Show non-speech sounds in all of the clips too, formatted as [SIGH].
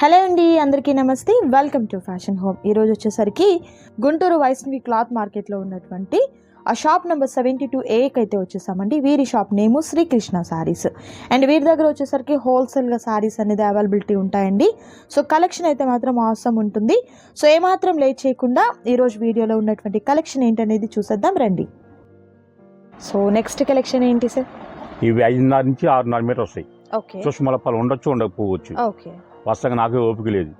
Hello అండి అందరికీ నమస్తే. వెల్కమ్ టు ఫ్యాషన్ హోమ్ ఈరోజు వచ్చేసరికి గుంటూరు వైష్ణవి క్లాత్ మార్కెట్లో ఉన్నటువంటి ఆ షాప్ నెంబర్ సెవెంటీ టూ ఏకి అయితే వచ్చేసామండి. వీరి shop name Srikrishna saris and వీరి దగ్గర వచ్చేసరికి హోల్సేల్గా శారీస్ అనేది అవైలబిలిటీ ఉంటాయండి. సో కలెక్షన్ అయితే మాత్రం అవసరం ఉంటుంది. సో ఏమాత్రం లేట్ చేయకుండా ఈరోజు వీడియోలో ఉన్నటువంటి కలెక్షన్ ఏంటనేది చూసేద్దాం రండి. సో నెక్స్ట్ కలెక్షన్ ఏంటి సార్ ఇవి ఐదున్నర నుంచి ఆరున్నర మీటర్ వస్తాయి. ఓకే చూసుమలప్పాలు ఉండొచ్చు ఉండకపోవచ్చు. ఓకే వస్తాక నాకే ఓపిక లేదు.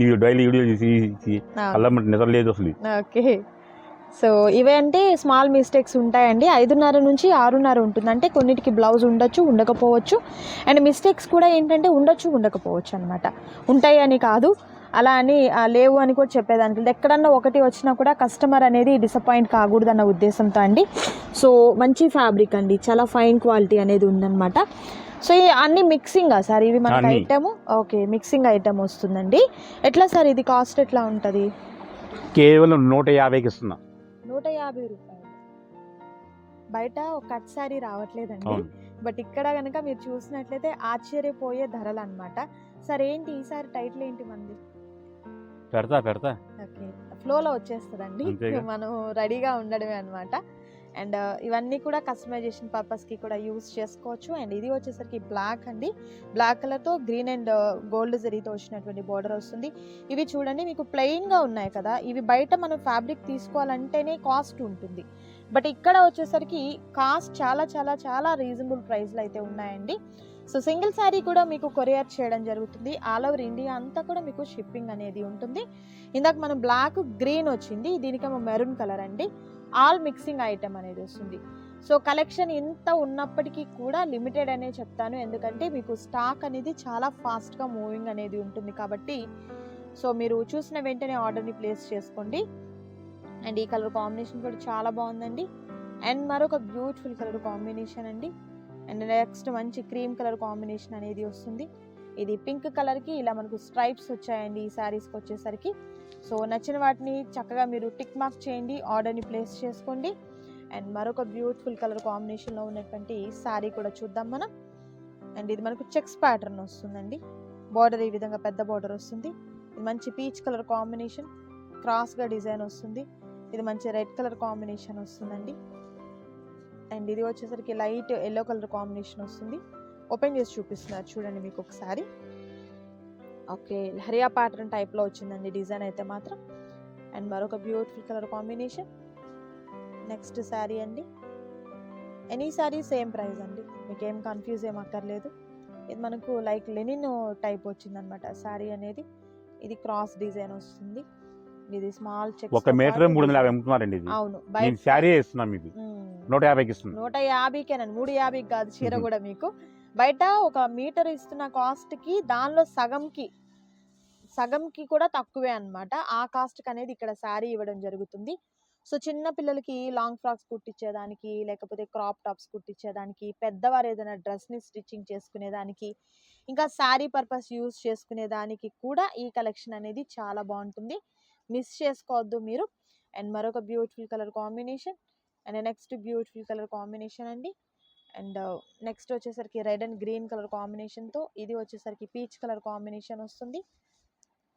నీవు డైలీ వీడియో తీసి అల్లమంటే నిద్ర లేదు అసలు. ఓకే. సో ఇవే అంటే స్మాల్ మిస్టేక్స్ ఉంటాయండి. ఐదున్నర నుంచి ఆరున్నర ఉంటుంది. అంటే కొన్నిటికి బ్లౌజ్ ఉండొచ్చు ఉండకపోవచ్చు. అండ్ మిస్టేక్స్ కూడా ఏంటంటే ఉండొచ్చు ఉండకపోవచ్చు అనమాట ఉంటాయి అని కాదు. అలా అని లేవు అని కూడా చెప్పేదానికి. ఎక్కడన్నా ఒకటి వచ్చినా కూడా కస్టమర్ అనేది డిసప్పాయింట్ కాకూడదన్న ఉద్దేశంతో అండి. సో మంచి ఫ్యాబ్రిక్ అండి. చాలా ఫైన్ క్వాలిటీ అనేది ఉందన్నమాట. సో ఈ అన్ని మిక్సింగా సార్? ఇవి మనకి అన్ని. ఐటమ్ ఓకే మిక్సింగ్ ఐటమ్ వస్తుందండి. ఎట్లా సార్ ఇది కాస్ట్ ఎట్లా ఉంటుంది? కేవలం నూట యాభైకి ఇస్తున్నా. నూట యాభై రూపాయలు. బయట ఒక కట్ శారీ రావట్లేదండి. అవును. బట్ ఇక్కడ కనుక మీరు చూసినట్లయితే ఆశ్చర్యపోయే ధరలు అనమాట సరే ఏంటి ఈసారి టైటిల్ ఏంటి మంది? పెడతా పెడతా. ఓకే. ఫ్లోలో వచ్చేస్తుందండి. అంతేగా. మనం రెడీగా ఉండడమే అనమాట అండ్ ఇవన్నీ కూడా కస్టమైజేషన్ పర్పస్కి కూడా యూస్ చేసుకోవచ్చు. అండ్ ఇది వచ్చేసరికి బ్లాక్ అండి. బ్లాక్ కలర్తో గ్రీన్ అండ్ గోల్డ్ జరీతో వచ్చినటువంటి బోర్డర్ వస్తుంది. ఇవి చూడండి మీకు ప్లెయిన్గా ఉన్నాయి కదా. ఇవి బయట మనం ఫ్యాబ్రిక్ తీసుకోవాలంటేనే కాస్ట్ ఉంటుంది. బట్ ఇక్కడ వచ్చేసరికి కాస్ట్ చాలా చాలా చాలా రీజనబుల్ ప్రైస్లో అయితే ఉన్నాయండి. సో సింగిల్ శారీ కూడా మీకు కొరియర్ చేయడం జరుగుతుంది. ఆల్ ఓవర్ ఇండియా అంతా కూడా మీకు షిప్పింగ్ అనేది ఉంటుంది. ఇందాక మనం బ్లాక్ గ్రీన్ వచ్చింది. దీనికేమో మెరూన్ కలర్ అండి. ఆల్ మిక్సింగ్ ఐటమ్ అనేది వస్తుంది. సో కలెక్షన్ ఇంత ఉన్నప్పటికీ కూడా లిమిటెడ్ అనే చెప్తాను. ఎందుకంటే మీకు స్టాక్ అనేది చాలా ఫాస్ట్గా మూవింగ్ అనేది ఉంటుంది కాబట్టి సో మీరు చూసిన వెంటనే ఆర్డర్ని ప్లేస్ చేసుకోండి. అండ్ ఈ కలర్ కాంబినేషన్ కూడా చాలా బాగుందండి. అండ్ మరొక బ్యూటిఫుల్ కలర్ కాంబినేషన్ అండి. అండ్ నెక్స్ట్ మంచి క్రీమ్ కలర్ కాంబినేషన్ అనేది వస్తుంది. ఇది పింక్ కలర్కి ఇలా మనకు స్ట్రైప్స్ వచ్చాయండి ఈ శారీస్కి వచ్చేసరికి. సో నచ్చిన వాటిని చక్కగా మీరు టిక్ మార్క్ చేయండి ఆర్డర్ని ప్లేస్ చేసుకోండి. అండ్ మరొక బ్యూటిఫుల్ కలర్ కాంబినేషన్లో ఉన్నటువంటి శారీ కూడా చూద్దాం మనం. అండ్ ఇది మనకు చెక్స్ ప్యాటర్న్ వస్తుందండి. బార్డర్ ఈ విధంగా పెద్ద బార్డర్ వస్తుంది. ఇది మంచి పీచ్ కలర్ కాంబినేషన్ క్రాస్గా డిజైన్ వస్తుంది. ఇది మంచి రెడ్ కలర్ కాంబినేషన్ వస్తుందండి. అండ్ ఇది వచ్చేసరికి లైట్ ఎల్లో కలర్ కాంబినేషన్ వస్తుంది. ఓపెన్ చేసి చూపిస్తున్నారు చూడండి మీకు ఒకసారి. ఓకే హరియా ప్యాటర్న్ టైప్లో వచ్చిందండి డిజైన్ అయితే మాత్రం. అండ్ మరొక beautiful colour combination next sari అండి. ఎనీ శారీ సేమ్ ప్రైస్ అండి. మీకు ఏం కన్ఫ్యూజ్ ఏం అక్కర్లేదు. ఇది మనకు లైక్ లెనిన్ టైప్ వచ్చిందనమాట శారీ అనేది ఇది క్రాస్ డిజైన్ వస్తుంది. ఇది స్మాల్ చెక్ ఒక మీటర్ మూడు వందల యాభై అమ్ముతున్నారండి ఇది. అవును. శారీ ఇస్తున్నా మీకు. మ్మ్. నూట యాభైకి ఇస్తున్నా నూట యాభైకేనండి. మూడు యాభైకి కాదు చీర. [LAUGHS] కూడా మీకు. బయట ఒక మీటర్ ఇస్తున్న కాస్ట్కి దానిలో సగంకి సగంకి కూడా తక్కువే అనమాట ఆ కాస్ట్కి అనేది ఇక్కడ శారీ ఇవ్వడం జరుగుతుంది. సో చిన్న పిల్లలకి లాంగ్ ఫ్రాక్స్ కుట్టించేదానికి లేకపోతే క్రాప్ టాప్స్ కుట్టించేదానికి పెద్దవారు ఏదైనా డ్రెస్ని స్టిచ్చింగ్ చేసుకునేదానికి ఇంకా శారీ పర్పస్ యూస్ చేసుకునేదానికి కూడా ఈ కలెక్షన్ అనేది చాలా బాగుంటుంది. మిస్ చేసుకోవద్దు మీరు. అండ్ మరొక beautiful colour combination and next beautiful colour combination అండి. అండ్ నెక్స్ట్ వచ్చేసరికి రెడ్ అండ్ గ్రీన్ కలర్ కాంబినేషన్తో ఇది వచ్చేసరికి పీచ్ కలర్ కాంబినేషన్ వస్తుంది.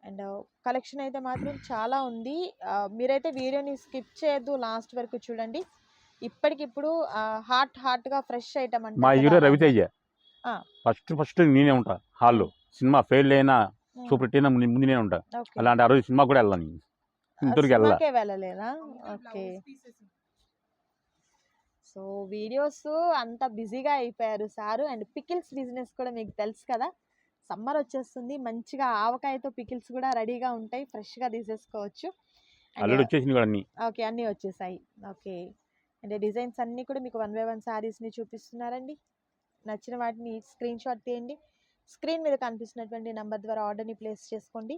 అండ్ కలెక్షన్ అయితే మాత్రం చాలా ఉంది. మీరైతే వీడియోని స్కిప్ చేయొద్దు లాస్ట్ వరకు చూడండి. ఇప్పటికిప్పుడు హాట్ హాట్గా ఫ్రెష్ ఐటమ్ మా అంటే హీరో రవితేజ. ఆ. ఫస్ట్ ఫస్ట్ నేనే ఉంటా హాల్లో. సినిమా ఫెయిల్ అయినా సూపర్ హిట్ అయినా ముందు నేనే ఉంటా. అలాంటి ఆ రోజు సినిమా కూడా వెళ్ళాను ఇంతవరకు వెళ్ళా వెళ్ళలేదా? ఓకే. సో వీడియోస్ అంత బిజీగా అయిపోయారు సారు. అండ్ పికిల్స్ బిజినెస్ కూడా మీకు తెలుసు కదా. సమ్మర్ వచ్చేస్తుంది. మంచిగా ఆవకాయతో పికిల్స్ కూడా రెడీగా ఉంటాయి. ఫ్రెష్గా తీసేసుకోవచ్చు. వచ్చేసింది అన్ని. ఓకే అన్నీ వచ్చేసాయి. ఓకే. అంటే డిజైన్స్ అన్నీ కూడా మీకు వన్ బై వన్ శారీస్ని చూపిస్తున్నారండి. నచ్చిన వాటిని స్క్రీన్ షాట్ తీయండి. స్క్రీన్ మీద కనిపిస్తున్నటువంటి నెంబర్ ద్వారా ఆర్డర్ని ప్లేస్ చేసుకోండి.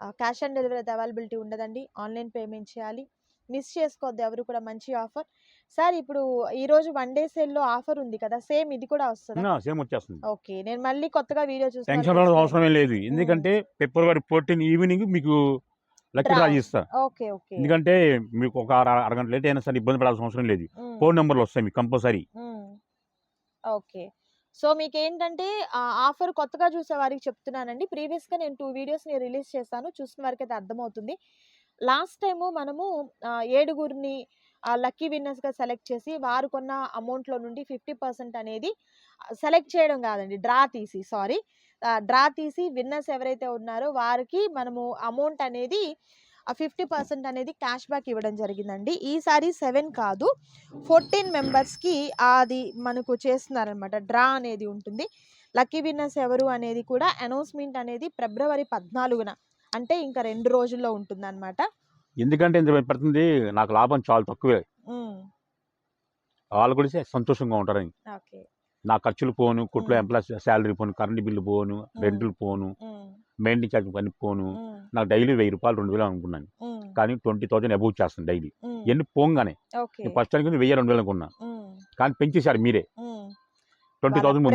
క్యాష్ ఆన్ డెలివరీ అయితే అవైలబిలిటీ ఉండదండి. ఆన్లైన్ పేమెంట్ చేయాలి. మిస్ చేసుకోవద్దు. ఎవరు కూడా మంచి ఆఫర్ సార్ ఇప్పుడు ఈ రోజు వన్ డే సేల్లో ఆఫర్ ఉంది కదా సేమ్ ఇది కూడా వస్తుందా? సేమ్ వచ్చేస్తుంది. ఓకే నేను మళ్ళీ కొత్తగా వీడియో టెన్షన్ పడాల్సిన చూస్తాను అవసరం ఏం లేదు. ఎందుకంటే ఫిబ్రవరి ఫోర్టీన్ ఈవినింగ్ మీకు లక్కీ. డ్రా చేస్తా. Okay okay. ఎందుకంటే మీకు ఒక అర- అరగంట లేట్ అయినా సరే ఇబ్బంది పడాల్సిన అవసరం లేదు. ఫోన్ నెంబర్లు వస్తాయి మీకు కంపల్సరీ. ఓకే. సో మీకు ఏంటంటే ఆఫర్ కొత్తగా చూసే వారికి చెప్తున్నానండి. ప్రీవియస్గా నేను టూ వీడియోస్ని రిలీజ్ చేశాను. చూసిన వారికి అయితే అర్థమవుతుంది. లాస్ట్ టైము మనము ఆ, లక్కీ విన్నర్స్గా సెలెక్ట్ చేసి వారు కొన్న అమౌంట్లో నుండి ఫిఫ్టీ పర్సెంట్ అనేది సెలెక్ట్ చేయడం కాదండి. డ్రా తీసి సారీ. డ్రా తీసి విన్నర్స్ ఎవరైతే ఉన్నారో వారికి మనము అమౌంట్ అనేది ఆ ఫిఫ్టీ పర్సెంట్ అనేది క్యాష్ బ్యాక్ ఇవ్వడం జరిగిందండి. ఈసారి సెవెన్ కాదు. ఫోర్టీన్ మెంబర్స్కి అది మనకు చేస్తున్నారనమాట డ్రా అనేది ఉంటుంది. లక్కీ విన్నర్స్ ఎవరు అనేది కూడా అనౌన్స్మెంట్ అనేది ఫిబ్రవరి పద్నాలుగున అంటే ఇంకా రెండు రోజుల్లో ఉంటుందన్నమాట. ఎందుకంటే ఇంత పడుతుంది నాకు లాభం చాలా తక్కువే. వాళ్ళు కూడా సంతోషంగా ఉంటారని నా ఖర్చులు పోను కొట్లో. ఎంప్లాయ్ శాలరీ పోను కరెంట్ బిల్లు పోను రెంట్లు పోను ఉమ్, మెయింటైన్ ఛార్జ్ పని పోను. నాకు డైలీ వెయ్యి రూపాయలు రెండు వేలు అనుకున్నాను. కానీ ట్వంటీ థౌసండ్ అబౌవ్ చేస్తాను డైలీ. ఎన్ని పోగానే. ఫస్ట్ అనుకుని వెయ్యి రెండు వేలు అనుకున్నా. కానీ పెంచేశారు మీరే. ట్వంటీ థౌసండ్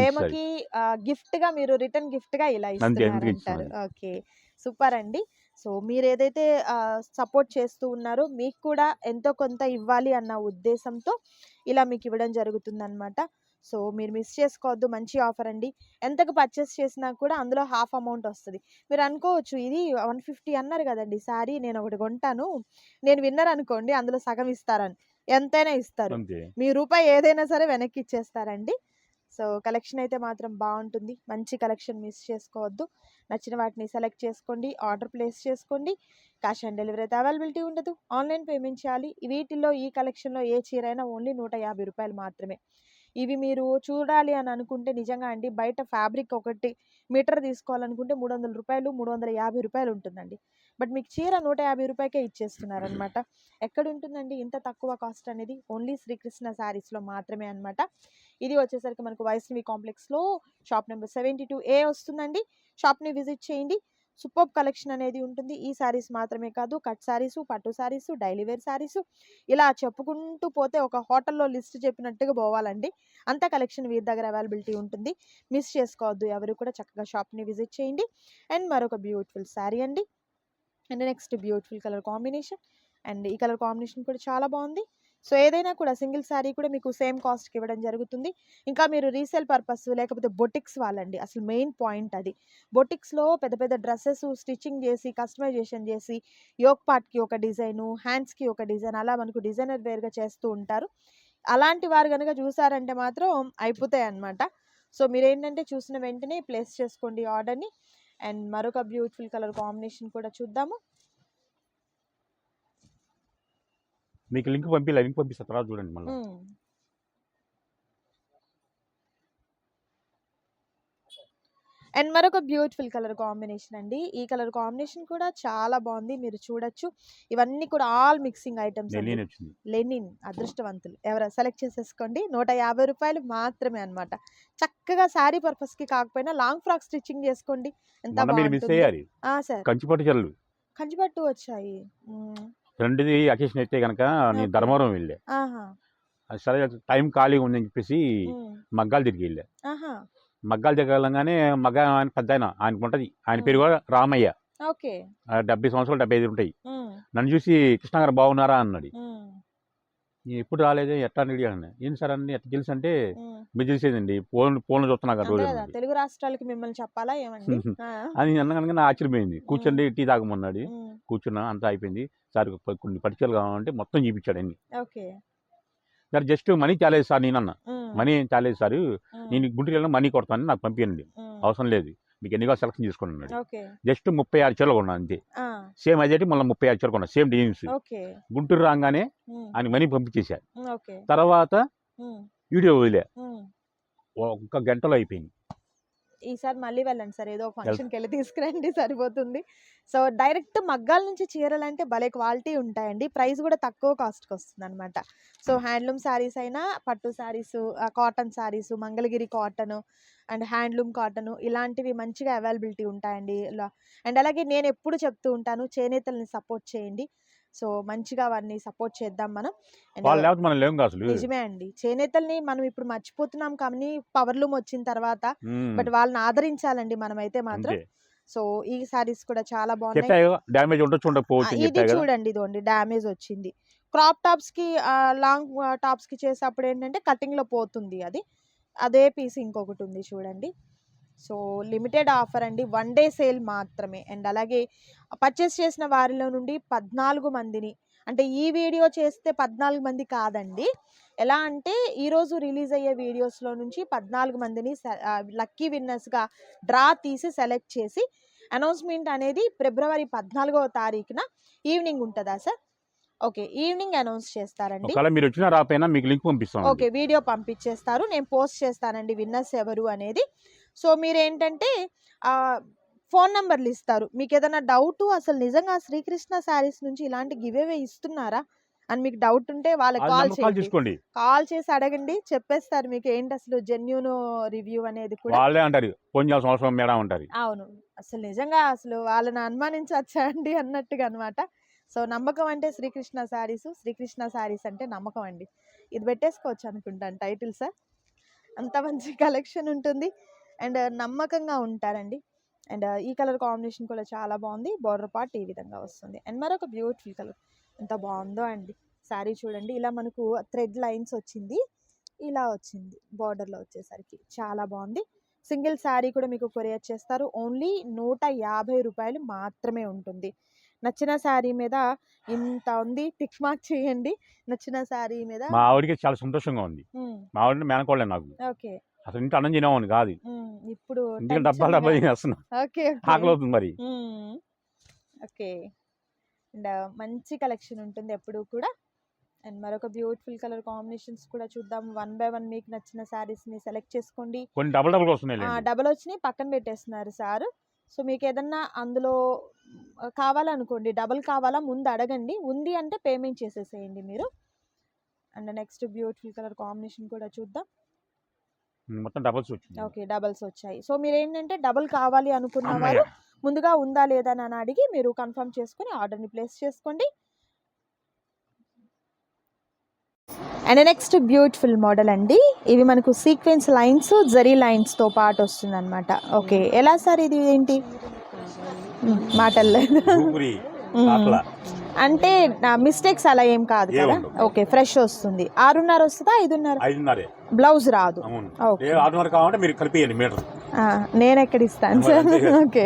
గిఫ్ట్గా మీరు రిటర్న్ గిఫ్ట్గా ఇలా. ఓకే. సూపర్ అండి. సో మీరు ఏదైతే సపోర్ట్ చేస్తూ ఉన్నారో మీకు కూడా ఎంతో కొంత ఇవ్వాలి అన్న ఉద్దేశంతో ఇలా మీకు ఇవ్వడం జరుగుతుంది అనమాట సో మీరు మిస్ చేసుకోవద్దు మంచి ఆఫర్ అండి. ఎంతకు పర్చేస్ చేసినా కూడా అందులో హాఫ్ అమౌంట్ వస్తుంది. మీరు అనుకోవచ్చు ఇది వన్ ఫిఫ్టీ అన్నారు కదండి సారీ నేను ఒకటి కొంటాను. నేను విన్నర్ అనుకోండి అందులో సగం ఇస్తారని. ఎంతైనా ఇస్తారు. మీ రూపాయి ఏదైనా సరే వెనక్కి ఇచ్చేస్తారండి. సో కలెక్షన్ అయితే మాత్రం బాగుంటుంది. మంచి కలెక్షన్ మిస్ చేసుకోవద్దు. నచ్చిన వాటిని సెలెక్ట్ చేసుకోండి ఆర్డర్ ప్లేస్ చేసుకోండి. క్యాష్ ఆన్ డెలివరీ అయితే అవైలబిలిటీ ఉండదు. ఆన్లైన్ పేమెంట్ చేయాలి. వీటిల్లో ఈ కలెక్షన్లో ఏ చీర అయినా ఓన్లీ నూట యాభై రూపాయలు మాత్రమే. ఇవి మీరు చూడాలి అని అనుకుంటే నిజంగా అండి బయట ఫ్యాబ్రిక్ ఒకటి మీటర్ తీసుకోవాలనుకుంటే మూడు వందల రూపాయలు మూడు వందల యాభై రూపాయలు ఉంటుందండి. బట్ మీకు చీర నూట యాభై రూపాయకే ఇచ్చేస్తున్నారనమాట ఎక్కడ ఉంటుందండి? ఇంత తక్కువ కాస్ట్ అనేది ఓన్లీ శ్రీకృష్ణ శారీస్లో మాత్రమే అనమాట ఇది వచ్చేసరికి మనకు వైష్ణవి కాంప్లెక్స్లో shop number seventy two A వస్తుందండి? షాప్ని విజిట్ చేయండి. సూపర్ కలెక్షన్ అనేది ఉంటుంది. ఈ శారీస్ మాత్రమే కాదు కట్ శారీస్ పట్టు శారీస్ డైలీ వేర్ శారీస్ ఇలా చెప్పుకుంటూ పోతే ఒక హోటల్లో లిస్ట్ చెప్పినట్టుగా పోవాలండి. అంత కలెక్షన్ వీరి దగ్గర అవైలబిలిటీ ఉంటుంది. మిస్ చేసుకోవద్దు. ఎవరు కూడా చక్కగా షాప్ని విజిట్ చేయండి. అండ్ మరొక బ్యూటిఫుల్ శారీ అండి. And next beautiful colour combination. And ఈ కలర్ కాంబినేషన్ కూడా చాలా బాగుంది. సో ఏదైనా కూడా సింగిల్ శారీ కూడా మీకు సేమ్ కాస్ట్కి ఇవ్వడం జరుగుతుంది. ఇంకా మీరు రీసేల్ పర్పస్ లేకపోతే బొటిక్స్ వాళ్ళండి. అసలు మెయిన్ పాయింట్ అది. బొటిక్స్లో పెద్ద పెద్ద డ్రెస్సెస్ స్టిచ్చింగ్ చేసి కస్టమైజేషన్ చేసి యోక్ పార్ట్కి ఒక డిజైను హ్యాండ్స్కి ఒక డిజైన్ అలా మనకు డిజైనర్ వేర్గా చేస్తూ ఉంటారు. అలాంటి వారు కనుక చూసారంటే మాత్రం అయిపోతాయి అన్నమాట. సో మీరు ఏంటంటే చూసిన వెంటనే ప్లేస్ చేసుకోండి ఆర్డర్ని. అండ్ మరొక బ్యూటిఫుల్ కలర్ కాంబినేషన్ కూడా చూద్దాము. మీకు లింక్ పంపి లింక్ పంపిస్తా తర్వాత చూడండి మళ్ళీ. అండ్ మరొక బ్యూటిఫుల్ కలర్ కాంబినేషన్ అండి. ఈ కలర్ కాంబినేషన్ కూడా చాలా బాగుంది. మీరు చూడొచ్చు. ఇవన్నీ కూడా ఆల్ మిక్సింగ్ ఐటమ్స్ లెనిన్ అదృష్టవంతులు. ఎవరు సెలెక్ట్ చేసేసుకోండి. నూట యాభై రూపాయలు మాత్రమే అన్నమాట. చక్కగా శారీ పర్పస్కి కాకపోయినా లాంగ్ ఫ్రాక్ స్టిచ్చింగ్ చేసుకోండి. ఎంత కంచిపట్టు వచ్చాయి. రెండుది అకేషన్ అయితే కనుక నేను. ధర్మవరం వెళ్ళా. సరే టైం ఖాళీగా ఉందని చెప్పేసి. మగ్గాలు తిరిగి వెళ్ళా. మగ్గాలు తిరగలంగానే మగ్గ ఆయన పెద్ద ఆయన ఆయనకు ఉంటుంది ఆయన పేరు కూడా రామయ్య. డెబ్బై సంవత్సరాలు డెబ్బై ఐదు ఉంటాయి. నన్ను చూసి కృష్ణ గారు బాగున్నారా అన్నాడు. మ్మ్. "నేను ఎప్పుడు రాలేదు ఎట్లా అని అడిగాను ఏం సార్ అండి ఎట్లా తెలుసు అంటే. మీరు తెలిసేదండి ఫోన్ ఫోన్లో చూస్తున్నా కదా రోజు. తెలుగు రాష్ట్రాలకి మిమ్మల్ని చెప్పాలా ఏమండి. [LAUGHS] అని అన్నకనుక నా ఆశ్చర్యపోయింది కూర్చోండి టీ తాగమన్నాడు. కూర్చున్నా అంతా అయిపోయింది సార్ కొన్ని పరిచయాలు కావాలంటే మొత్తం చూపించాడు అన్ని ఓకే సార్ జస్ట్ మనీ చాలేదు సార్ నేను అన్న మ్మ్. మనీ ఏం చాలేదు సార్. నేను గుంటూరు వెళ్ళిన మనీ కొడతాను నాకు పంపించండి. అవసరం లేదు మీకు ఎన్ని కావాలి సెలెక్షన్ ఓకే. జస్ట్ ముప్పై ఆరు చీరలు కొన్నా అంతే. సేమ్ అదేటి మళ్ళీ ముప్పై ఆరు చీరలు కొన్నా సేమ్ డిజైన్స్. గుంటూరు రాగానే. ఆయన మనీ పంపించేశారు. తర్వాత. వీడియో వదిలే. ఒక్క గంటలో అయిపోయింది. ఈసారి మళ్ళీ వెళ్ళండి సార్. ఏదో ఫంక్షన్కి వెళ్ళి తీసుకురండి సరిపోతుంది. సో డైరెక్ట్ మగ్గాల నుంచి చీరలు అంటే భలే క్వాలిటీ ఉంటాయండి. ప్రైస్ కూడా తక్కువ కాస్ట్కి వస్తుంది అనమాట సో హ్యాండ్లూమ్ శారీస్ అయినా పట్టు saris cotton saris Mangalagiri cotton and handloom cotton ఇలాంటివి మంచిగా అవైలబిలిటీ ఉంటాయండి. అండ్ అలాగే నేను ఎప్పుడు చెప్తూ ఉంటాను చేనేతల్ని సపోర్ట్ చేయండి. సో మంచిగా వారిని సపోర్ట్ చేద్దాం మనం. మనం నిజమే అండి. చేనేతల్ని మనం ఇప్పుడు మర్చిపోతున్నాం కానీ పవర్ లూమ్ వచ్చిన తర్వాత. బట్ వాళ్ళని ఆదరించాలండి మనమైతే మాత్రం. అంతే. సో ఈ సారీస్ కూడా చాలా బాగున్నాయి. ఉండొచ్చు ఇది చూడండి ఇదిగోండి డ్యామేజ్ వచ్చింది. క్రాప్ టాప్స్కి లాంగ్ టాప్స్కి చేసేటప్పుడు ఏంటంటే కటింగ్లో పోతుంది అది. అదే పీస్ ఇంకొకటి ఉంది చూడండి. సో లిమిటెడ్ ఆఫర్ అండి. వన్ డే సేల్ మాత్రమే. అండ్ అలాగే పర్చేస్ చేసిన వారిలో నుండి పద్నాలుగు మందిని అంటే ఈ వీడియో చేస్తే పద్నాలుగు మంది కాదండి. ఎలా అంటే ఈరోజు రిలీజ్ అయ్యే వీడియోస్లో నుంచి పద్నాలుగు మందిని లక్కీ విన్నర్స్గా డ్రా తీసి సెలెక్ట్ చేసి అనౌన్స్మెంట్ అనేది ఫిబ్రవరి పద్నాలుగవ తారీఖున ఈవినింగ్ ఉంటుందా సార్? ఓకే ఈవినింగ్ అనౌన్స్ చేస్తారండి. మీరు వచ్చినా రాపోయినా మీకు లింక్ పంపిస్తాం ఓకే వీడియో పంపించేస్తారు. నేను పోస్ట్ చేస్తానండి విన్నర్స్ ఎవరు అనేది. సో మీరు ఏంటంటే ఫోన్ నెంబర్లు ఇస్తారు. మీకు ఏదైనా డౌట్ అసలు నిజంగా శ్రీకృష్ణ శారీస్ నుంచి ఇలాంటి గివేవే ఇస్తున్నారా? అని మీకు డౌట్ ఉంటే వాళ్ళకి కాల్ చేయండి. చేసుకోండి కాల్ చేసి అడగండి. చెప్పేస్తారు మీకు ఏంటి అసలు జెన్యున్ రివ్యూ అనేది కూడా. వాళ్ళే అంటారు. ఫోన్ చేయాల్సిన అవసరం మేడం అంటారు. అవును. అసలు నిజంగా అసలు వాళ్ళని అనుమానించవచ్చా అండి అన్నట్టుగా అనమాట సో నమ్మకం అంటే శ్రీకృష్ణ శారీస్ శ్రీకృష్ణ శారీస్ అంటే నమ్మకం అండి. ఇది పెట్టేసుకోవచ్చు అనుకుంటాను. Title sir. అంత మంచి కలెక్షన్ ఉంటుంది. అండ్ నమ్మకంగా ఉంటారండి. అండ్ ఈ కలర్ కాంబినేషన్ కూడా చాలా బాగుంది. బార్డర్ పార్ట్ ఈ విధంగా వస్తుంది. అండ్ మరొక బ్యూటిఫుల్ కలర్. ఎంత బాగుందో అండి. శారీ చూడండి. ఇలా మనకు థ్రెడ్ లైన్స్ వచ్చింది. ఇలా వచ్చింది. బార్డర్లో వచ్చేసరికి చాలా బాగుంది. సింగిల్ శారీ కూడా మీకు కొరియర్ చేస్తారు. ఓన్లీ నూట యాభై రూపాయలు మాత్రమే ఉంటుంది. నచ్చిన శారీ మీద ఇంత ఉంది. టిక్ మార్క్ చేయండి. నచ్చిన శారీ మీద మా ఆవిడకి చాలా సంతోషంగా ఉంది. మా ఆవిడ మేనకోళ్ళే నాకు. ఓకే. అసలు ఇంటి అన్నం తినేవాడిని కాదు. ఇప్పుడు ఇంటికి డబ్బా డబ్బా తినేస్తున్నా ఓకే ఆకలి అవుతుంది మరి. ఓకే. అండ్ మంచి కలెక్షన్ ఉంటుంది ఎప్పుడు కూడా. అండ్ మరొక బ్యూటిఫుల్ కలర్ కాంబినేషన్స్ కూడా చూద్దాం. వన్ బై వన్ మీకు నచ్చిన sarees ని సెలెక్ట్ చేసుకోండి. కొన్ని డబుల్ డబుల్ వస్తున్నాయి డబల్ వచ్చినాయి పక్కన పెట్టేస్తున్నారు సార్. సో మీకు ఏదన్నా అందులో కావాలనుకోండి డబల్ కావాలా ముందు అడగండి. ఉంది అంటే పేమెంట్ చేసేసేయండి మీరు. And next beautiful colour combination కూడా చూద్దాం. మొత్తం డబల్స్ వచ్చింది ఓకే డబల్స్ వచ్చాయి. సో మీరు ఏంటంటే డబల్ కావాలి అనుకున్న. వారు ముందుగా ఉందా లేదా అని అడిగి మీరు కన్ఫర్మ్ చేసుకుని ఆర్డర్ని ప్లేస్ చేసుకోండి. అండ్ నెక్స్ట్ బ్యూటిఫుల్ మోడల్ అండి. ఇవి మనకు సీక్వెన్స్ లైన్స్ జరీ లైన్స్తో పాటు వస్తుంది అనమాట ఓకే ఎలా సార్ ఇది ఏంటి? మ్, అంటే మిస్టేక్స్ అలా ఏం కాదు కదా. ఓకే ఫ్రెష్ వస్తుంది. ఆరున్నర వస్తుందా ఐదున్నర? ఐదున్నరే. బ్లౌజ్ రాదు. ఆరున్నర కావాలంటే మీరు కలిపియండి మీటర్. నేను ఎక్కడ ఇస్తాను? సార్. ఓకే.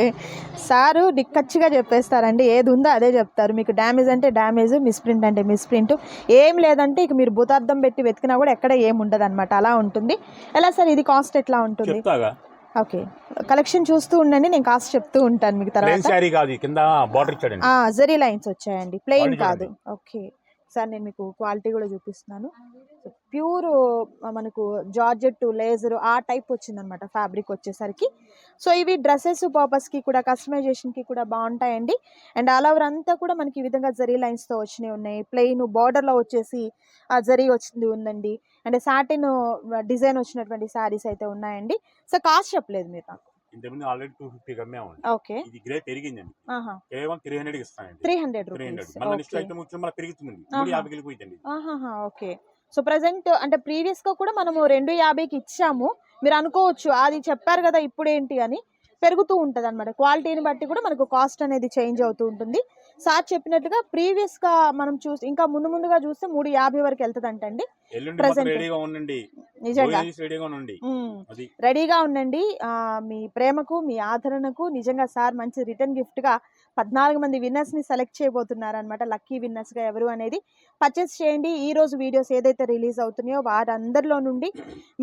సారు నిక్కచ్చిగా చెప్పేస్తారండి. ఏది ఉందో అదే చెప్తారు. మీకు డ్యామేజ్ అంటే డ్యామేజ్ మిస్ప్రింట్ అంటే మిస్ప్రింట్ ఏం లేదంటే ఇక మీరు భూతార్థం పెట్టి వెతికినా కూడా ఎక్కడ ఏం ఉండదు అనమాట అలా ఉంటుంది. ఎలా సార్ ఇది కాస్ట్ ఎట్లా ఉంటుంది? ఓకే. కలెక్షన్ చూస్తూ ఉండండి నేను కాస్ట్ చెప్తూ ఉంటాను మీకు తర్వాత. కాదు కింద బార్డర్ జరీ లైన్స్ వచ్చాయండి. ప్లెయిన్ కాదు. ఓకే. సార్ నేను మీకు క్వాలిటీ కూడా చూపిస్తున్నాను. ప్యూర్ మనకు జార్జెట్ లేజర్ ఆ టైప్ వచ్చిందనమాట ఫ్యాబ్రిక్ వచ్చేసరికి. సో ఇవి డ్రెస్సెస్ పర్పస్కి కూడా కస్టమైజేషన్కి కూడా బాగుంటాయండి. అండ్ ఆల్ ఓవర్ అంతా కూడా మనకి ఈ విధంగా జరీ లైన్స్తో వచ్చినవి ఉన్నాయి. ప్లెయిన్ బార్డర్లో వచ్చేసి ఆ జరీ వచ్చింది ఉందండి. అండ్ సాటిన్ డిజైన్ వచ్చినటువంటి శారీస్ అయితే ఉన్నాయండి. సో కాస్ట్ చెప్పలేదు మీరు నాకు. ఇంతకుముందు ఆల్రెడీ టూ ఫిఫ్టీ కమ్మేమండి ఓకే. ఇది గ్రే పెరిగిందండి. ఆహా. కేవలం త్రీ హండ్రెడ్ ఇస్తానండి. Three hundred three hundred. Rupees. మళ్ళీ నెక్స్ట్ ఓకే ఐటమ్ వచ్చి మళ్ళీ పెరుగుతుందండి ఆహా. మూడు యాభైకి వెళ్ళిపోయిందండి ఆహాహా. ఓకే. సో ప్రజెంట్ అంటే ప్రీవియస్గా కూడా మనము రెండు యాభైకి ఇచ్చాము. మీరు అనుకోవచ్చు అది చెప్పారు కదా ఇప్పుడు ఏంటి అని పెరుగుతూ ఉంటుంది అనమాట క్వాలిటీని బట్టి కూడా మనకు కాస్ట్ అనేది చేంజ్ అవుతూ ఉంటుంది. సార్ చెప్పినట్టుగా ప్రీవియస్గా మనం చూసి ఇంకా ముందు ముందుగా చూస్తే మూడు యాభై వరకు వెళ్తుంది అంటండి నిజంగా. రెడీగా ఉండండి. మీ ప్రేమకు మీ ఆదరణకు నిజంగా సార్ మంచి రిటర్న్ గిఫ్ట్గా పద్నాలుగు మంది విన్నర్స్ని సెలెక్ట్ చేయబోతున్నారు అనమాట లక్కీ విన్నర్స్గా ఎవరు అనేది పర్చేస్ చేయండి. ఈ రోజు వీడియోస్ ఏదైతే రిలీజ్ అవుతున్నాయో వారందరిలో నుండి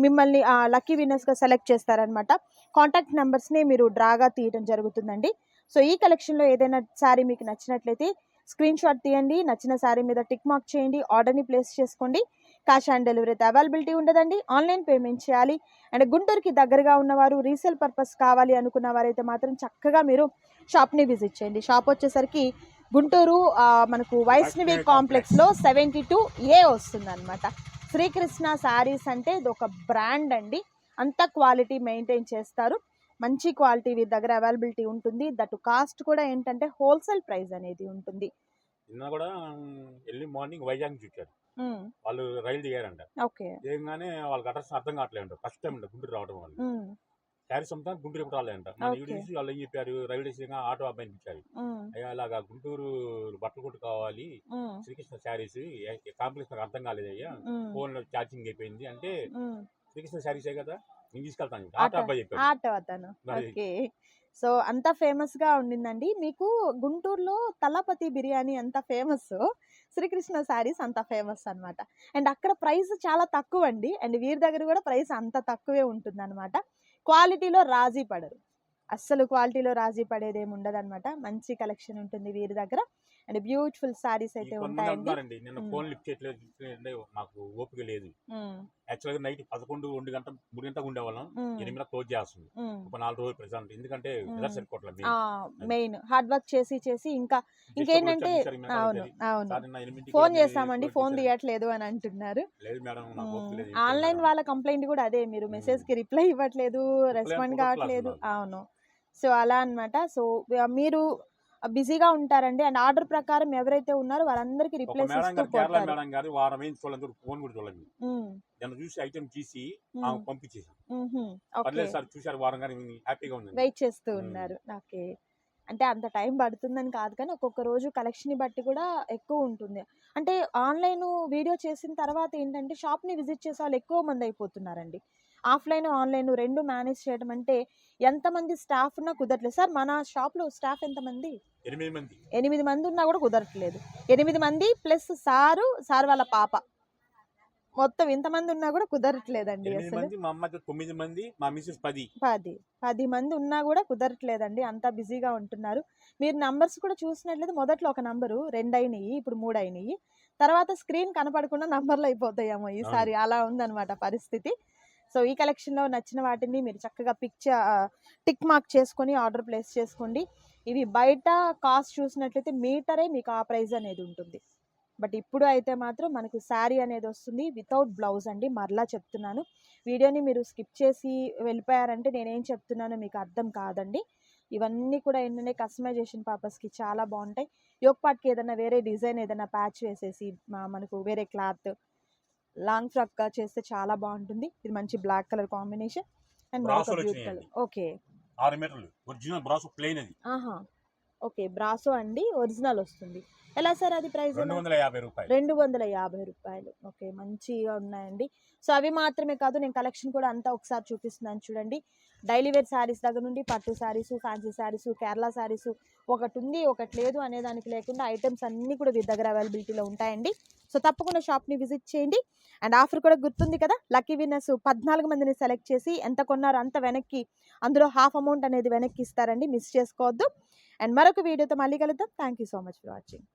మిమ్మల్ని లక్కీ విన్నర్స్గా సెలెక్ట్ చేస్తారనమాట కాంటాక్ట్ నెంబర్స్ని మీరు డ్రాగా తీయడం జరుగుతుందండి. సో ఈ కలెక్షన్లో ఏదైనా శారీ మీకు నచ్చినట్లయితే స్క్రీన్ షాట్ తీయండి. నచ్చిన శారీ మీద టిక్ మార్క్ చేయండి. ఆర్డర్ని ప్లేస్ చేసుకోండి. క్యాష్ ఆన్ డెలివరీ అయితే అవైలబిలిటీ ఉండదండి. ఆన్లైన్ పేమెంట్ చేయాలి. అండ్ గుంటూరుకి దగ్గరగా ఉన్నవారు రీసేల్ పర్పస్ కావాలి అనుకున్న వారైతే మాత్రం చక్కగా మీరు షాప్ని విజిట్ చేయండి. షాప్ వచ్చేసరికి గుంటూరు మనకు వైష్ణవి వైష్ణవి కాంప్లెక్స్లో సెవెంటీ టూ ఏ వస్తుంది అనమాట శ్రీకృష్ణ శారీస్ అంటే ఇది ఒక బ్రాండ్ అండి. అంత క్వాలిటీ మెయింటైన్ చేస్తారు. మంచి క్వాలిటీ వీరి దగ్గర అవైలబిలిటీ ఉంటుంది. దట్ కాస్ట్ కూడా ఏంటంటే హోల్సేల్ ప్రైస్ అనేది ఉంటుంది. నిన్న కూడా వెళ్ళి మార్నింగ్ వైజాగ్ నుంచి వచ్చారు. వాళ్ళు రైలు దిగారంట. దిగగానే వాళ్ళకి అడ్రస్ అర్థం కావట్లేదు ఫస్ట్ టైం అంట గుంటూరు రావడం వాళ్ళు. ఉమ్, శారీస్ అమ్ముతాను గుంటూరు ఎప్పుడు రాలేదంట. మన చూసి వాళ్ళు ఏం చెప్పారు? రైల్వే స్టేషన్ ఆటో అబ్బాయిని ఇచ్చారు అయ్యా అలాగా గుంటూరు బట్టలు కొట్టు కావాలి. శ్రీకృష్ణ శారీస్ కాంప్లెక్స్ నాకు అర్థం కాలేదయ్యా ఫోన్లో ఛార్జింగ్ అయిపోయింది అంటే శ్రీకృష్ణ శారీసే కదా? నేను తీసుకెళ్తాను ఆటో. అబ్బాయి చెప్పాడు. సో అంత ఫేమస్గా ఉండిందండి. మీకు గుంటూరులో తలపతి బిర్యానీ ఎంత ఫేమస్ శ్రీకృష్ణ శారీస్ అంత ఫేమస్ అనమాట అండ్ అక్కడ ప్రైస్ చాలా తక్కువ అండి అండ్ వీరి దగ్గర కూడా ప్రైస్ అంత తక్కువే ఉంటుంది అనమాట క్వాలిటీలో రాజీ పడరు. అస్సలు క్వాలిటీలో రాజీ పడేది ఏమి ఉండదు అనమాట మంచి కలెక్షన్ ఉంటుంది వీరి దగ్గర. అండ్ బ్యూటిఫుల్ శారీస్ ఈ అయితే ఉంటాయండి. నిన్న. ఫోన్ లిఫ్ట్ చేయట్లేదు మాకు ఓపిక లేదు. ఉమ్, యాక్చువల్గా నైట్ పదకొండు రెండు గంట మూడు గంటలకు ఉండేవాళ్ళం ఎనిమిది క్లోజ్ చేస్తుంది. ఒక నాలుగు రోజులు ప్రెసెంట్ ఎందుకంటే మెయిన్ హార్డ్ వర్క్ చేసి చేసి ఇంకా ఇంకేంటంటే అవును అవును. ఫోన్ చేస్తామండి ఫోన్ తీయట్లేదు అని అంటున్నారు. లేదు మేడం నాకు ఓపిక లేదు ఆన్లైన్ వాళ్ళ కంప్లైంట్ కూడా అదే మీరు. మెసేజ్కి రిప్లై ఇవ్వట్లేదు రెస్పాండ్ కావట్లేదు. అవును. సో అలా అన్నమాట. సో మీరు బిజీగా ఉంటారండి. అండ్ ఆర్డర్ ప్రకారం ఎవరైతే ఉన్నారో వాళ్ళందరికీ రిప్లైస్ ఇస్తూ కేరళ పోతారు. మేడం గారు వారం ఏం చూడలేదు ఫోన్ కూడా చూడలేదు. మ్మ్. చూసి ఐటమ్ తీసి మ్మ్. ఆమె పంపించేసాం మ్మ్హ్మ్. ఓకే. పర్లేదు సార్ వారం గారు హ్యాపీగా ఉంది వెయిట్ చేస్తూ మ్మ్. ఉన్నారు. ఓకే. అంటే అంత టైం పడుతుందని కాదు కానీ ఒక్కొక్క రోజు కలెక్షన్ బట్టి కూడా ఎక్కువ ఉంటుంది. అంటే ఆన్లైన్ వీడియో చేసిన తర్వాత ఏంటంటే షాప్ని విజిట్ చేసే వాళ్ళు ఎక్కువ మంది అయిపోతున్నారండి. ఆఫ్లైన్ ఆన్లైన్ రెండు మేనేజ్ చేయడం అంటే ఎంతమంది స్టాఫ్ ఉన్నా కుదరట్లేదు. సార్ మన షాప్లో స్టాఫ్ ఎంతమంది? ఎనిమిది మంది. ఎనిమిది మంది ఉన్నా కూడా కుదరట్లేదు. ఎనిమిది మంది ప్లస్ సారు సార్ వాళ్ళ పాప. మొత్తం ఇంతమంది ఉన్నా కూడా కుదరట్లేదండి అసలు. మంది మా అమ్మాయి తొమ్మిది మంది మా మిస్సెస్ పది. పది. పది మంది ఉన్నా కూడా కుదరట్లేదండి. అంత బిజీగా ఉంటున్నారు. మీరు నంబర్స్ కూడా చూసినట్లయితే మొదట్లో ఒక నంబరు రెండు అయినాయి ఇప్పుడు మూడు అయినాయి తర్వాత స్క్రీన్ కనపడకుండా నంబర్లు అయిపోతాయేమో ఈసారి. అలా ఉందన్నమాట పరిస్థితి. సో ఈ కలెక్షన్లో నచ్చిన వాటిని మీరు చక్కగా పిక్చర్ టిక్ మార్క్ చేసుకొని ఆర్డర్ ప్లేస్ చేసుకోండి. ఇవి బయట కాస్ట్ చూసినట్లయితే మీటరే మీకు ఆ ప్రైస్ అనేది ఉంటుంది. బట్ ఇప్పుడు అయితే మాత్రం మనకు శారీ అనేది వస్తుంది. వితౌట్ బ్లౌజ్ అండి. మరలా చెప్తున్నాను. వీడియోని మీరు స్కిప్ చేసి వెళ్ళిపోయారంటే నేనేం చెప్తున్నానో మీకు అర్థం కాదండి. ఇవన్నీ కూడా ఏంటంటే కస్టమైజేషన్ పర్పస్కి చాలా బాగుంటాయి. యోగపాట్కి ఏదైనా వేరే డిజైన్ ఏదైనా ప్యాచ్ వేసేసి మా- మనకు వేరే క్లాత్ లాంగ్ ఫ్రాక్ చేస్తే చాలా బాగుంటుంది. ఇది మంచి black colour combination. And okay. ఆరు మీటర్లు. ఒరిజినల్ బ్రాస్ ప్లెయిన్ అది. ఆహా. ఓకే బ్రాసో అండి ఒరిజినల్ వస్తుంది. ఎలా సార్ అది ప్రైస్? రెండు వందల యాభై రూపాయలు. రెండు వందల యాభై రూపాయలు. ఓకే మంచిగా ఉన్నాయండి. సో అవి మాత్రమే కాదు నేను కలెక్షన్ కూడా అంతా ఒకసారి చూపిస్తున్నాను చూడండి. డైలీ వేర్ శారీస్ దగ్గర నుండి పట్టు శారీస్ ఫ్యాన్సీ శారీస్ కేరళ శారీస్ ఒకటి ఉంది ఒకటి లేదు అనే దానికి లేకుండా ఐటమ్స్ అన్నీ కూడా వీరి దగ్గర అవైలబిలిటీలో ఉంటాయండి. సో తప్పకుండా షాప్ని విజిట్ చేయండి. అండ్ ఆఫర్ కూడా గుర్తుంది కదా లక్కీ విన్నర్స్ పద్నాలుగు మందిని సెలెక్ట్ చేసి ఎంత కొన్నారో అంత వెనక్కి అందులో హాఫ్ అమౌంట్ అనేది వెనక్కి ఇస్తారండి మిస్ చేసుకోవద్దు. అండ్ మరొక వీడియోతో మళ్ళీ కలుద్దాం. Thank you so much for watching